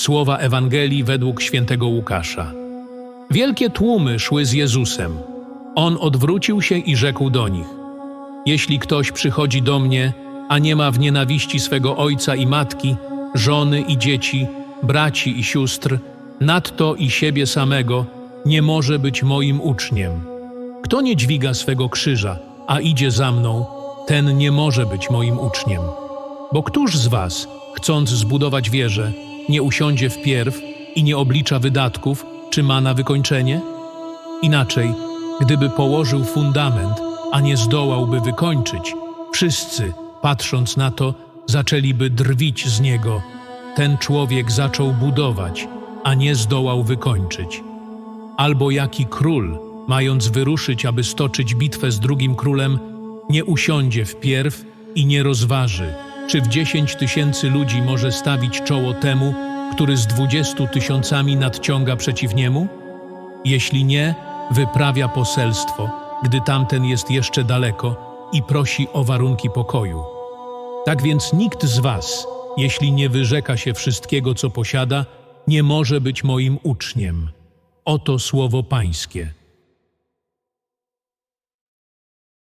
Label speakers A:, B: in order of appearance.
A: Słowa Ewangelii według świętego Łukasza. Wielkie tłumy szły z Jezusem. On odwrócił się i rzekł do nich: Jeśli ktoś przychodzi do mnie, a nie ma w nienawiści swego ojca i matki, żony i dzieci, braci i sióstr, nadto i siebie samego, nie może być moim uczniem. Kto nie dźwiga swego krzyża, a idzie za mną, ten nie może być moim uczniem. Bo któż z was, chcąc zbudować wieżę, nie usiądzie wpierw i nie oblicza wydatków, czy ma na wykończenie? Inaczej, gdyby położył fundament, a nie zdołałby wykończyć, wszyscy, patrząc na to, zaczęliby drwić z niego. Ten człowiek zaczął budować, a nie zdołał wykończyć. Albo jaki król, mając wyruszyć, aby stoczyć bitwę z drugim królem, nie usiądzie wpierw i nie rozważy, czy w dziesięć tysięcy ludzi może stawić czoło temu, który z dwudziestu tysiącami nadciąga przeciw niemu? Jeśli nie, wyprawia poselstwo, gdy tamten jest jeszcze daleko i prosi o warunki pokoju. Tak więc nikt z was, jeśli nie wyrzeka się wszystkiego, co posiada, nie może być moim uczniem. Oto słowo Pańskie.